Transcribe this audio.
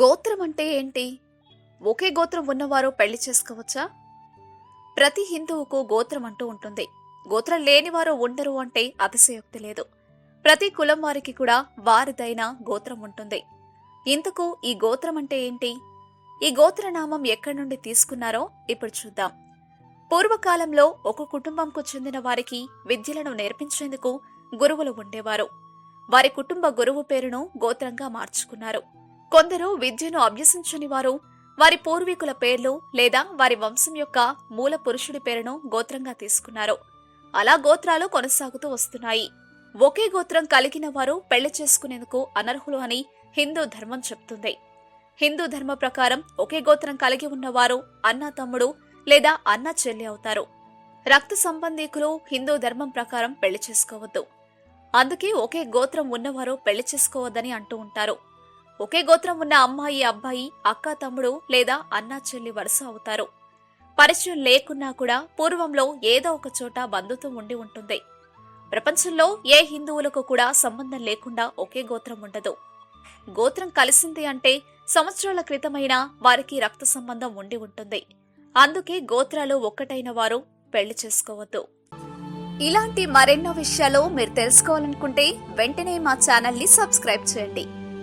గోత్రం అంటే ఏంటి? ఒకే గోత్రం ఉన్నవారు పెళ్ళి చేసుకోవచ్చా? ప్రతి హిందువుకు గోత్రం అంటూ ఉంటుంది. గోత్రం లేనివారు ఉండరు అంటే అతిశయోక్తి లేదు. ప్రతి కులం వారికి కూడా వారిదైన గోత్రం ఉంటుంది. ఇంతకు ఈ గోత్రం అంటే ఏంటి? ఈ గోత్రనామం ఎక్కడి నుండి తీసుకున్నారో ఇప్పుడు చూద్దాం. పూర్వకాలంలో ఒక కుటుంబంకు చెందిన వారికి విద్యలను నేర్పించేందుకు గురువులు ఉండేవారు. వారి కుటుంబ గురువు పేరును గోత్రంగా మార్చుకున్నారు. కొందరు విద్యను అభ్యసించని వారు వారి పూర్వీకుల పేర్లు లేదా వారి వంశం యొక్క మూల పురుషుడి పేరును గోత్రంగా తీసుకున్నారు. అలా గోత్రాలు కొనసాగుతూ వస్తున్నాయి. ఒకే గోత్రం కలిగిన వారు పెళ్ళి చేసుకునేందుకు అనర్హులు అని హిందూ ధర్మం చెప్తుంది. హిందూ ధర్మ ప్రకారం ఒకే గోత్రం కలిగి ఉన్నవారు అన్న తమ్ముడు లేదా అన్న చెల్లి అవుతారు. రక్త సంబంధీకులు హిందూ ధర్మం ప్రకారం పెళ్ళి చేసుకోవద్దు. అందుకే ఒకే గోత్రం ఉన్నవారు పెళ్ళి చేసుకోవద్దని అంటూ ఉంటారు. ఒకే గోత్రం ఉన్న అమ్మాయి అబ్బాయి అక్క తమ్ముడు లేదా అన్నా చెల్లి వరుస అవుతారు. పరిచయం లేకున్నా కూడా పూర్వంలో ఏదో ఒక చోట బంధుత్వం ఉండి ఉంటుంది. ప్రపంచంలో ఏ హిందువులకు కూడా సంబంధం లేకుండా ఒకే గోత్రం ఉండదు. గోత్రం కలిసింది అంటే సంవత్సరాల క్రితమైన వారికి రక్త సంబంధం ఉండి ఉంటుంది. అందుకే గోత్రాలు ఒక్కటైన వారు పెళ్ళి చేసుకోవద్దు. ఇలాంటి మరెన్నో విషయాలు మీరు తెలుసుకోవాలనుకుంటే వెంటనే మా ఛానల్ని సబ్స్క్రైబ్ చేయండి.